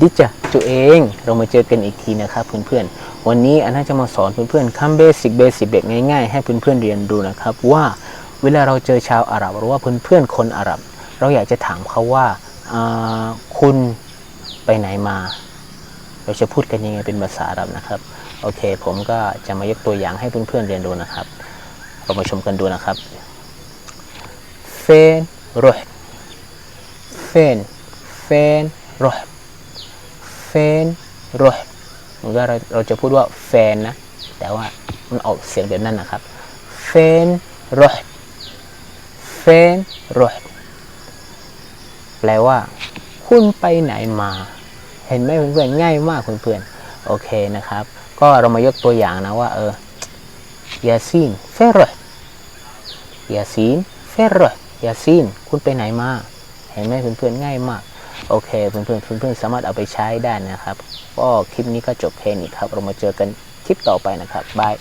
ดิจะตัวเอง เรามาเจอกันอีกทีนะครับเพื่อนๆ วันนี้อันน่าจะมาสอนเพื่อนๆคำเบสิกเบสิกแบบง่ายๆ ให้เพื่อนๆเรียนรู้นะครับว่าเวลาเราเจอชาวอาหรับหรือว่าเพื่อนๆคนอาหรับ เราอยากจะถามเขาว่าาคุณไปไหนมา เราจะพูดกันยังไงเป็นภาษาอาหรับนะครับโอเค ผมก็จะมายกตัวอย่างให้เพื่อนๆเรียนรู้นะครับ เรามาชมกันดูนะครับเฟนรุห์เฟนเฟนรุห์เฟ นรุห์มันก็เราเราจะพูดว่าแฟนนะ แต่ว่ามันออกเสียงแบบนั้นนะครับเฟนรุห์เฟนรุห์แปลว่า คุณไปไหนมา เห็นไหมเพื่อนๆง่ายมากเพื่อนๆโอเคนะครับ ก็เรามายกตัวอย่างนะว่า เออยาซีนเฟรห์ยาซีนเฟรห์ยาซีน คุณไปไหนมา เห็นไหมเพื่อนๆง่ายมาก โอเคเพื่อนๆเพื่อนสามารถเอาไปใช้ได้นะครับ ก็คลิปนี้ก็จบแค่นี้ครับ เรามาเจอกันคลิปต่อไปนะครับบาย